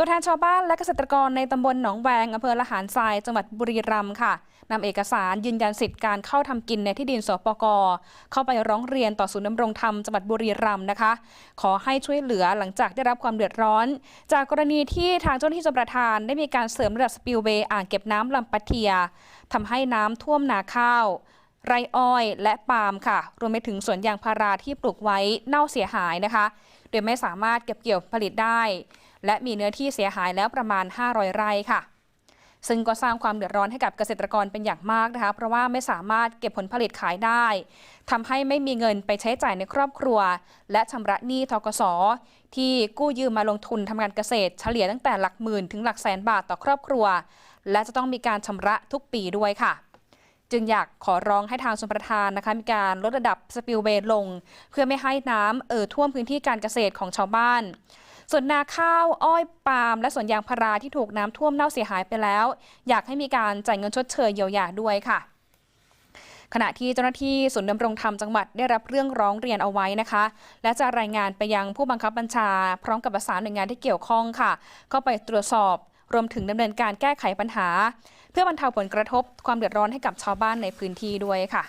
ตัวแทนชาวบ้านและเกษตรกรในตำบลหนองแวงอำเภอละหารทรายจังหวัดบุรีรัมย์ค่ะนำเอกสารยืนยันสิทธิ์การเข้าทำกินในที่ดินสปกเข้าไปร้องเรียนต่อศูนย์ดำรงธรรมจังหวัดบุรีรัมย์นะคะ ขอให้ช่วยเหลือหลังจากได้รับความเดือดร้อน จากกรณีที่ทางเจ้าหน้าที่ชลประทานได้มีการเสริมระดับสปิลเวย์อ่างเก็บน้ำลำปะเทียทำให้น้ำท่วมนาข้าวไรอ้อยและปาล์มค่ะ รวมไปถึงสวนยางพาราที่ปลูกไว้เน่าเสียหายนะคะ โดยไม่สามารถเก็บเกี่ยวผลิตได้ และมีเนื้อที่เสียหายแล้วประมาณ 500 ไร่ค่ะ ซึ่งก็สร้างความเดือดร้อนให้กับเกษตรกรเป็นอย่างมากนะคะ เพราะว่าไม่สามารถเก็บผลผลิตขายได้ทำให้ไม่มีเงินไปใช้จ่ายในครอบครัว และชำระหนี้ทกสที่กู้ยืมมาลงทุนทำการเกษตร เฉลี่ยตั้งแต่หลักหมื่นถึงหลักแสนบาทต่อครอบครัว และจะต้องมีการชำระทุกปีด้วยค่ะจึงอยากขอร้องให้ทางชนประทานนะคะมีการลดระดับสปิลเวย์ลง เพื่อไม่ให้น้ำเอ่อท่วมพื้นที่การเกษตรของชาวบ้าน ส่วนนาข้าวอ้อยปาล์มและสวนยางพาราที่ถูกน้ำท่วมเน่าเสียหายไปแล้ว อยากให้มีการจ่ายเงินชดเชยเยียวยาด้วยค่ะขณะที่เจ้าหน้าที่ศูนย์ดำรงธรรมจังหวัดได้รับเรื่องร้องเรียนเอาไว้นะคะ และจะรายงานไปยังผู้บังคับบัญชา พร้อมกับประสานหน่วยงานที่เกี่ยวข้องค่ะ เข้าไปตรวจสอบรวมถึงดำเนินการแก้ไขปัญหา เพื่อบรรเทาผลกระทบความเดือดร้อนให้กับชาวบ้านในพื้นที่ด้วยค่ะ